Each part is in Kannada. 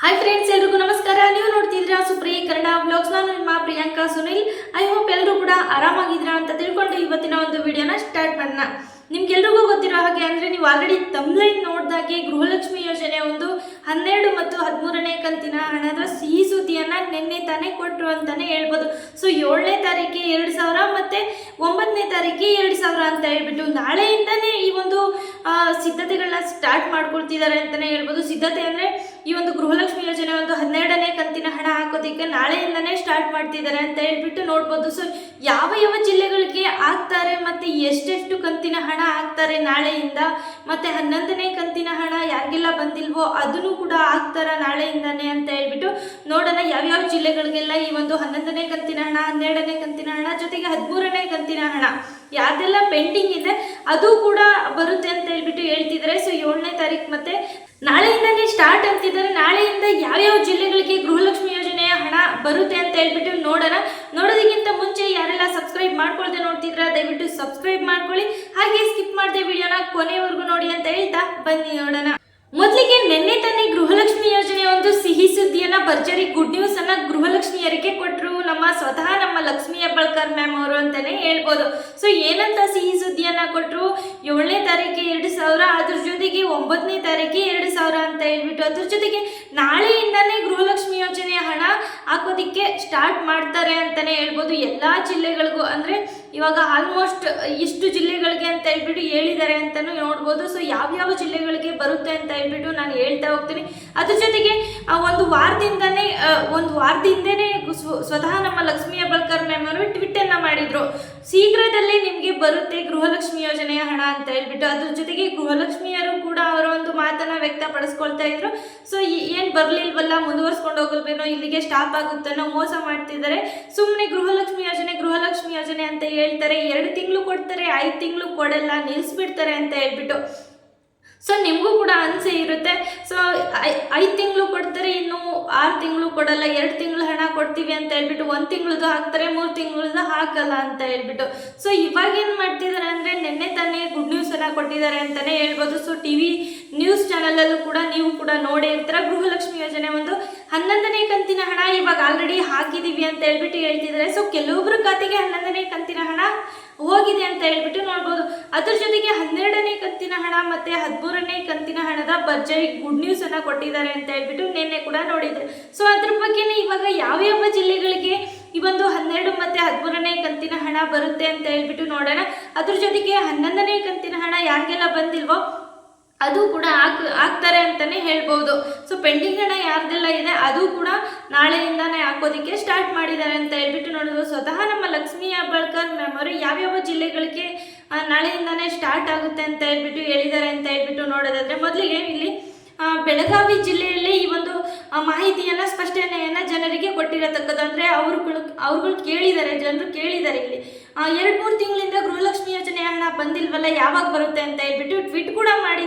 ಹಾಯ್ ಫ್ರೆಂಡ್ಸ್ ಎಲ್ರಿಗೂ ನಮಸ್ಕಾರ. ನೀವು ನೋಡ್ತಿದ್ದೀರಾ ಸುಪ್ರೀ ಕನ್ನಡ ಬ್ಲಾಗ್ಸ್ ನಾನು ನಿಮ್ಮ ಪ್ರಿಯಾಂಕಾ ಸುನಿಲ್. ಐ ಹೋಪ್ ಎಲ್ಲರೂ ಕೂಡ ಆರಾಮಾಗಿದ್ದೀರಾ ಅಂತ ತಿಳ್ಕೊಂಡು ಇವತ್ತಿನ ಒಂದು ವಿಡಿಯೋನ ಸ್ಟಾರ್ಟ್ ಮಾಡೋಣ. ನಿಮ್ಗೆಲ್ರಿಗೂ ಗೊತ್ತಿರೋ ಹಾಗೆ ಅಂದರೆ ನೀವು ಆಲ್ರೆಡಿ ತಮ್ಲೈನ್ ನೋಡಿದಾಗೆ ಗೃಹಲಕ್ಷ್ಮಿ ಯೋಜನೆ ಒಂದು ಹನ್ನೆರಡು ಮತ್ತು ಹದಿಮೂರನೇ ಕಂತಿನ ಹಣದ ಸಿಹಿ ಸುದ್ದಿಯನ್ನು ನಿನ್ನೆ ತಾನೇ ಕೊಟ್ಟರು ಅಂತಲೇ ಹೇಳ್ಬೋದು. ಸೊ ಏಳನೇ ತಾರೀಕಿಗೆ ಎರಡು ಸಾವಿರ ಮತ್ತು ಒಂಬತ್ತನೇ ತಾರೀಕಿಗೆ ಎರಡು ಸಾವಿರ ಅಂತ ಹೇಳ್ಬಿಟ್ಟು ನಾಳೆಯಿಂದನೇ ಈ ಒಂದು ಸಿದ್ಧತೆಗಳನ್ನ ಸ್ಟಾರ್ಟ್ ಮಾಡ್ಕೊಳ್ತಿದ್ದಾರೆ ಅಂತಲೇ ಹೇಳ್ಬೋದು. ಸಿದ್ಧತೆ ಅಂದರೆ ಈ ಒಂದು ಗೃಹಲಕ್ಷ್ಮಿ ಯೋಜನೆ ಒಂದು ಹನ್ನೆರಡನೇ ಕಂತಿನ ಹಣ ಹಾಕೋದಕ್ಕೆ ನಾಳೆಯಿಂದನೇ ಸ್ಟಾರ್ಟ್ ಮಾಡ್ತಿದ್ದಾರೆ ಅಂತ ಹೇಳ್ಬಿಟ್ಟು ನೋಡ್ಬೋದು. ಸೊ ಯಾವ ಯಾವ ಜಿಲ್ಲೆಗಳಿಗೆ ಹಾಕ್ತಾರೆ ಮತ್ತು ಎಷ್ಟೆಷ್ಟು ಕಂತಿನ ಹಣ ಹಾಕ್ತಾರೆ ನಾಳೆಯಿಂದ, ಮತ್ತು ಹನ್ನೊಂದನೇ ಕಂತಿನ ಹಣ ಯಾರಿಗೆಲ್ಲ ಬಂದಿಲ್ವೋ ಅದನ್ನು ಕೂಡ ಹಾಕ್ತಾರ ನಾಳೆಯಿಂದಾನೆ ಅಂತ ಹೇಳ್ಬಿಟ್ಟು ನೋಡೋಣ ಯಾವ್ಯಾವ ಜಿಲ್ಲೆಗಳಿಗೆಲ್ಲ ಈ ಒಂದು ಹನ್ನೊಂದನೇ ಕಂತಿನ ಹಣ, ಹನ್ನೆರಡನೇ ಕಂತಿನ ಹಣ, ಜೊತೆಗೆ ಹದಿಮೂರನೇ ಕಂತಿನ ಹಣ ಯಾರ್ದೆಲ್ಲ ಪೆಂಡಿಂಗ್ ಇದೆ ಅದು ಕೂಡ ಬರುತ್ತೆ ಅಂತ ಹೇಳ್ಬಿಟ್ಟು ಹೇಳ್ತಿದ್ದಾರೆ. ಸೊ ಏಳನೇ ತಾರೀಕು ಮತ್ತೆ ನಾಳೆಯಿಂದನೇ ಸ್ಟಾರ್ಟ್ ಅಂತಿದ್ದಾರೆ ನಾಳೆಯಿಂದ ಯಾವ್ಯಾವ ಜಿಲ್ಲೆಗಳಿಗೆ ಗೃಹಲಕ್ಷ್ಮಿ ಯೋಜನೆಯ ಹಣ ಬರುತ್ತೆ ಅಂತ ಹೇಳ್ಬಿಟ್ಟು ನೋಡೋಣ. ನೋಡೋದಕ್ಕಿಂತ ಮುಂಚೆ ಯಾರೆಲ್ಲ ಸಬ್ಸ್ಕ್ರೈಬ್ ಮಾಡ್ಕೊಳ್ದೆ ನೋಡ್ತಿದ್ರ, ದಯವಿಟ್ಟು ಸಬ್ಸ್ಕ್ರೈಬ್ ಮಾಡ್ಕೊಳ್ಳಿ. ಹಾಗೆ ಸ್ಕಿಪ್ ಮಾಡದೆ ವಿಡಿಯೋನ ಕೊನೆವರೆಗೂ ನೋಡಿ ಅಂತ ಹೇಳ್ತಾ ಬನ್ನಿ ನೋಡೋಣ. ಮೊದಲಿಗೆ ನಿನ್ನೆ ತಾನೇ ಗೃಹಲಕ್ಷ್ಮಿ ಯೋಜನೆ ಒಂದು ಸಿಹಿ ಸುದ್ದಿಯನ್ನ ಭರ್ಜರಿ ಗುಡ್ ನ್ಯೂಸ್ ಅನ್ನ ಗೃಹಲಕ್ಷ್ಮಿಯರಿಗೆ ಕೊಟ್ಟರು ನಮ್ಮ ಸ್ವತಃ ನಮ್ಮ ಲಕ್ಷ್ಮಿ ಹೆಬ್ಬಾಳ್ಕರ್ ಮ್ಯಾಮ್ ಅವರು ಅಂತಾನೆ ಹೇಳ್ಬೋದು. ಸೊ ಏನಂತ ಸಿಹಿ ಸುದ್ದಿಯನ್ನ ಕೊಟ್ಟರು ಎರಡು ಸಾವಿರ, ಅದ್ರ ಜೊತೆಗೆ ಒಂಬತ್ತನೇ ತಾರೀಕಿಗೆ ಎರಡು ಸಾವಿರ ಅಂತ ಹೇಳ್ಬಿಟ್ಟು ಅದ್ರ ಜೊತೆಗೆ ನಾಳೆಯಿಂದನೇ ಗೃಹಲಕ್ಷ್ಮಿ ಯೋಜನೆಯ ಹಣ ಹಾಕೋದಿಕ್ಕೆ ಸ್ಟಾರ್ಟ್ ಮಾಡ್ತಾರೆ ಅಂತಾನೆ ಹೇಳ್ಬೋದು. ಎಲ್ಲ ಜಿಲ್ಲೆಗಳಿಗೂ ಅಂದರೆ ಇವಾಗ ಆಲ್ಮೋಸ್ಟ್ ಇಷ್ಟು ಜಿಲ್ಲೆಗಳಿಗೆ ಅಂತ ಹೇಳ್ಬಿಟ್ಟು ಹೇಳಿದ್ದಾರೆ ಅಂತಲೂ ನೋಡ್ಬೋದು. ಸೊ ಯಾವ್ಯಾವ ಜಿಲ್ಲೆಗಳಿಗೆ ಬರುತ್ತೆ ಅಂತ ಹೇಳ್ಬಿಟ್ಟು ನಾನು ಹೇಳ್ತಾ ಹೋಗ್ತೀನಿ. ಅದ್ರ ಜೊತೆಗೆ ಒಂದು ವಾರದಿಂದನೇ ಒಂದು ವಾರದಿಂದನೇ ಸ್ವ- ಸ್ವತಃ ನಮ್ಮ ಲಕ್ಷ್ಮೀ ಅಬಲ್ಕರ್ ಮ್ಯಾಮ್ ಅವರು ಟ್ವಿಟ್ಟನ್ನು ಮಾಡಿದ್ರು. ಶೀಘ್ರದಲ್ಲೇ ನಿಮಗೆ ಬರುತ್ತೆ ಗೃಹಲಕ್ಷ್ಮಿ ಯೋಜನೆಯ ಹಣ ಅಂತ ಹೇಳ್ಬಿಟ್ಟು. ಅದ್ರ ಜೊತೆಗೆ ಗೃಹಲಕ್ಷ್ಮಿಯರು ಕೂಡ ಅವರ ಒಂದು ಮಾತನ್ನ ವ್ಯಕ್ತಪಡಿಸ್ಕೊಳ್ತಾ ಇದ್ರು. ಸೊ ಏನು ಬರಲಿಲ್ವಲ್ಲ, ಮುಂದುವರ್ಸ್ಕೊಂಡು ಹೋಗಲ್ವೇನೋ, ಇಲ್ಲಿಗೆ ಸ್ಟಾಪ್ ಆಗುತ್ತೇನೋ ಮೋಸ ಮಾಡ್ತಿದ್ದಾರೆ. ಸುಮ್ಮನೆ ಗೃಹಲಕ್ಷ್ಮಿ ಯೋಜನೆ ಗೃಹಲಕ್ಷ್ಮಿ ಯೋಜನೆ ಅಂತ ಹೇಳ್ತಾರೆ. ಎರಡು ತಿಂಗಳು ಕೊಡ್ತಾರೆ, ಐದು ತಿಂಗಳು ಕೊಡಲ್ಲ ನಿಲ್ಲಿಸ್ಬಿಡ್ತಾರೆ ಅಂತ ಹೇಳ್ಬಿಟ್ಟು. ಸೊ ನಿಮಗೂ ಕೂಡ ಅನಿಸೆ ಇರುತ್ತೆ. ಸೊ ಐದು ತಿಂಗಳು ಕೊಡ್ತಾರೆ, ಇನ್ನು ಆರು ತಿಂಗಳು ಕೊಡಲ್ಲ, ಎರಡು ತಿಂಗಳು ಹಣ ಕೊಡ್ತೀವಿ ಅಂತ ಹೇಳ್ಬಿಟ್ಟು ಒಂದು ತಿಂಗಳದು ಹಾಕ್ತಾರೆ, ಮೂರು ತಿಂಗಳದ್ದು ಹಾಕಲ್ಲ ಅಂತ ಹೇಳ್ಬಿಟ್ಟು. ಸೊ ಇವಾಗ ಏನು ಮಾಡ್ತಿದ್ದಾರೆ ಅಂದರೆ ನಿನ್ನೆ ತಾನೇ ಗುಡ್ ನ್ಯೂಸನ್ನು ಕೊಟ್ಟಿದ್ದಾರೆ ಅಂತಲೇ ಹೇಳ್ಬೋದು. ಸೊ ಟಿ ವಿ ನ್ಯೂಸ್ ಚಾನಲಲ್ಲೂ ಕೂಡ ನೀವು ಕೂಡ ನೋಡೇ ಇರ್ತೀರ. ಗೃಹಲಕ್ಷ್ಮಿ ಯೋಜನೆ ಒಂದು ಹನ್ನೊಂದನೇ ಕಂತಿನ ಹಣ ಇವಾಗ ಆಲ್ರೆಡಿ ಹಾಕಿದ್ದೀವಿ ಅಂತ ಹೇಳ್ಬಿಟ್ಟು ಹೇಳ್ತಿದ್ದಾರೆ ಸೊ ಕೆಲವೊಬ್ಬರ ಖಾತೆಗೆ ಹನ್ನೊಂದನೇ ಕಂತಿನ ಹಣ ಹೋಗಿದೆ ಅಂತ ಹೇಳ್ಬಿಟ್ಟು ನೋಡ್ಬೋದು. ಅದ್ರ ಜೊತೆಗೆ ಹನ್ನೆರಡನೇ ಕಂತಿನ ಹಣ ಮತ್ತೆ ಹದಿಮೂರನೇ ಕಂತಿನ ಹಣದ ಭರ್ಜರಿ ಗುಡ್ ನ್ಯೂಸ್ ಅನ್ನ ಕೊಟ್ಟಿದ್ದಾರೆ ಅಂತ ಹೇಳ್ಬಿಟ್ಟು ನಿನ್ನೆ ಕೂಡ ನೋಡಿದೆ. ಸೊ ಅದ್ರ ಬಗ್ಗೆನೇ ಇವಾಗ ಯಾವ್ಯಾವ ಜಿಲ್ಲೆಗಳಿಗೆ ಈ ಒಂದು ಹನ್ನೆರಡು ಮತ್ತೆ ಹದಿಮೂರನೇ ಕಂತಿನ ಹಣ ಬರುತ್ತೆ ಅಂತ ಹೇಳ್ಬಿಟ್ಟು ನೋಡೋಣ. ಅದ್ರ ಜೊತೆಗೆ ಹನ್ನೊಂದನೇ ಕಂತಿನ ಹಣ ಯಾರಿಗೆಲ್ಲ ಬಂದಿಲ್ವೋ, ಅದು ಕೂಡ ಆಗ್ತಾ ಹಾಕ್ತಾರೆ ಅಂತಲೇ ಹೇಳ್ಬೋದು. ಸೊ ಪೆಂಡಿಂಗ್ ಹಣ ಯಾರ್ದೆಲ್ಲ ಇದೆ, ಅದು ಕೂಡ ನಾಳೆಯಿಂದಾನೇ ಹಾಕೋದಿಕ್ಕೆ ಸ್ಟಾರ್ಟ್ ಮಾಡಿದ್ದಾರೆ ಅಂತ ಹೇಳ್ಬಿಟ್ಟು ನೋಡೋದು. ಸ್ವತಃ ನಮ್ಮ ಲಕ್ಷ್ಮೀ ಹೆಬ್ಬಾಳ್ಕರ್ ಮ್ಯಾಮ್ ಅವರು, ಯಾವ್ಯಾವ ಜಿಲ್ಲೆಗಳಿಗೆ ನಾಳೆಯಿಂದಾನೇ ಸ್ಟಾರ್ಟ್ ಆಗುತ್ತೆ ಅಂತ ಹೇಳ್ಬಿಟ್ಟು ಹೇಳಿದ್ದಾರೆ ಅಂತ ಹೇಳ್ಬಿಟ್ಟು ನೋಡೋದಾದ್ರೆ ಮೊದಲಿಗೆ ಇಲ್ಲಿ ಬೆಳಗಾವಿ ಜಿಲ್ಲೆಯಲ್ಲಿ ಈ ಒಂದು ಮಾಹಿತಿಯನ್ನು ಸ್ಪಷ್ಟನೆಯನ್ನ ಜನರಿಗೆ ಕೊಟ್ಟಿರತಕ್ಕದ್ದು ಅಂದರೆ ಅವ್ರುಗಳು ಅವ್ರುಗಳು ಕೇಳಿದ್ದಾರೆ, ಜನರು ಕೇಳಿದ್ದಾರೆ ಇಲ್ಲಿ. ಎರಡು ಮೂರು ತಿಂಗಳಿಂದ ಗೃಹಲಕ್ಷ್ಮಿ ಯೋಜನೆ ಹಣ ಬಂದಿಲ್ವಲ್ಲ, ಯಾವಾಗ ಬರುತ್ತೆ ಅಂತ ಹೇಳ್ಬಿಟ್ಟು ಟ್ವಿಟ್ ಕೂಡ ಮಾಡಿದ್ರಿ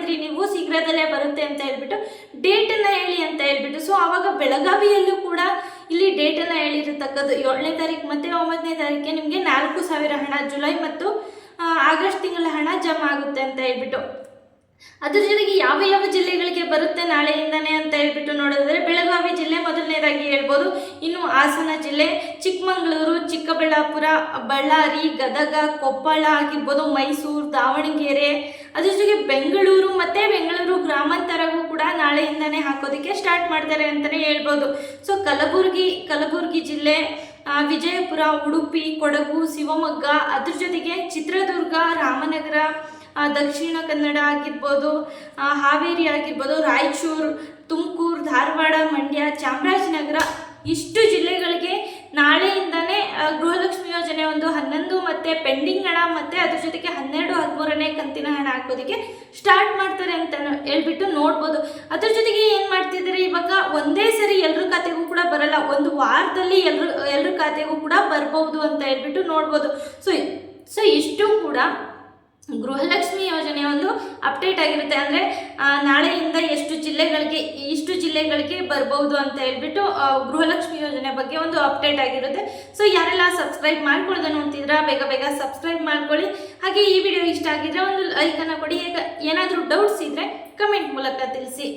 ಬರುತ್ತೆ ಅಂತ ಹೇಳ್ಬಿಟ್ಟು ಡೇಟನ್ನು ಹೇಳಿ ಅಂತ ಹೇಳ್ಬಿಟ್ಟು ಸೊ ಆವಾಗ ಬೆಳಗಾವಿಯಲ್ಲೂ ಕೂಡ ಇಲ್ಲಿ ಡೇಟನ್ನು ಹೇಳಿರತಕ್ಕದ್ದು ಏಳನೇ ತಾರೀಕು ಮತ್ತೆ ಒಂಬತ್ತನೇ ತಾರೀಕಿಗೆ ನಿಮಗೆ ನಾಲ್ಕು ಸಾವಿರ ಹಣ, ಜುಲೈ ಮತ್ತು ಆಗಸ್ಟ್ ತಿಂಗಳ ಹಣ ಜಮಾ ಆಗುತ್ತೆ ಅಂತ ಹೇಳ್ಬಿಟ್ಟು. ಅದ್ರ ಜೊತೆಗೆ ಯಾವ ಯಾವ ಜಿಲ್ಲೆಗಳಿಗೆ ಬರುತ್ತೆ ನಾಳೆಯಿಂದನೇ ಅಂತ ಹೇಳ್ಬಿಟ್ಟು ನೋಡಿದ್ರೆ ಬೆಳಗಾವಿ ಜಿಲ್ಲೆ ಮೊದಲನೇದಾಗಿ ಹೇಳ್ಬೋದು. ಇನ್ನು ಹಾಸನ ಜಿಲ್ಲೆ, ಚಿಕ್ಕಮಗಳೂರು, ಚಿಕ್ಕಬಳ್ಳಾಪುರ, ಬಳ್ಳಾರಿ, ಗದಗ, ಕೊಪ್ಪಳ ಆಗಿರ್ಬೋದು, ಮೈಸೂರು, ದಾವಣಗೆರೆ ಅದ್ರ ಜೊತೆಗೆ ಬೆಂಗಳೂರು ಮತ್ತು ಬೆಂಗಳೂರು ಗ್ರಾಮಾಂತರಗೂ ಕೂಡ ನಾಳೆಯಿಂದಾನೆ ಹಾಕೋದಕ್ಕೆ ಸ್ಟಾರ್ಟ್ ಮಾಡ್ತಾರೆ ಅಂತಲೇ ಹೇಳ್ಬೋದು. ಸೊ ಕಲಬುರಗಿ ಕಲಬುರಗಿ ಜಿಲ್ಲೆ ವಿಜಯಪುರ, ಉಡುಪಿ, ಕೊಡಗು, ಶಿವಮೊಗ್ಗ, ಅದ್ರ ಜೊತೆಗೆ ಚಿತ್ರದುರ್ಗ, ರಾಮನಗರ ದಕ್ಷಿಣ ಕನ್ನಡ ಆಗಿರ್ಬೋದು ಹಾವೇರಿ ಆಗಿರ್ಬೋದು, ರಾಯಚೂರು, ತುಮಕೂರು, ಧಾರವಾಡ, ಮಂಡ್ಯ, ಚಾಮರಾಜನಗರ ಇಷ್ಟು ಜಿಲ್ಲೆಗಳಿಗೆ ನಾಳೆಯಿಂದನೇ ಗೃಹಲಕ್ಷ್ಮಿ ಯೋಜನೆ ಒಂದು ಹನ್ನೊಂದು ಮತ್ತು ಪೆಂಡಿಂಗ್ ಹಣ ಮತ್ತು ಅದ್ರ ಜೊತೆಗೆ ಹನ್ನೆರಡು, ಹದಿಮೂರನೇ ಕಂತಿನ ಹಣ ಹಾಕೋದಕ್ಕೆ ಸ್ಟಾರ್ಟ್ ಮಾಡ್ತಾರೆ ಅಂತ ಹೇಳ್ಬಿಟ್ಟು ನೋಡ್ಬೋದು. ಅದ್ರ ಜೊತೆಗೆ ಏನು ಮಾಡ್ತಿದ್ದಾರೆ ಇವಾಗ? ಒಂದೇ ಸರಿ ಎಲ್ಲರ ಖಾತೆಗೂ ಕೂಡ ಬರಲ್ಲ. ಒಂದು ವಾರದಲ್ಲಿ ಎಲ್ಲರ ಎಲ್ಲರ ಖಾತೆಗೂ ಕೂಡ ಬರ್ಬೋದು ಅಂತ ಹೇಳ್ಬಿಟ್ಟು ನೋಡ್ಬೋದು. ಸೊ ಸೊ ಇಷ್ಟು ಕೂಡ ಗೃಹಲಕ್ಷ್ಮಿ ಯೋಜನೆ ಒಂದು ಅಪ್ಡೇಟ್ ಆಗಿರುತ್ತೆ. ಅಂದರೆ ನಾಳೆಯಿಂದ ಎಷ್ಟು ಜಿಲ್ಲೆಗಳಿಗೆ, ಇಷ್ಟು ಜಿಲ್ಲೆಗಳಿಗೆ ಬರ್ಬೋದು ಅಂತ ಹೇಳ್ಬಿಟ್ಟು ಗೃಹಲಕ್ಷ್ಮಿ ಯೋಜನೆ ಬಗ್ಗೆ ಒಂದು ಅಪ್ಡೇಟ್ ಆಗಿರುತ್ತೆ. ಸೊ ಯಾರೆಲ್ಲ ಸಬ್ಸ್ಕ್ರೈಬ್ ಮಾಡ್ಕೊಳ್ಳೋದು ಅಂತಿದ್ರೆ ಬೇಗ ಬೇಗ ಸಬ್ಸ್ಕ್ರೈಬ್ ಮಾಡ್ಕೊಳ್ಳಿ. ಹಾಗೆ ಈ ವಿಡಿಯೋ ಇಷ್ಟ ಆಗಿದ್ರೆ ಒಂದು ಲೈಕನ್ನು ಕೊಡಿ. ಏನಾದರೂ ಡೌಟ್ಸ್ ಇದ್ದರೆ ಕಮೆಂಟ್ ಮೂಲಕ ತಿಳಿಸಿ.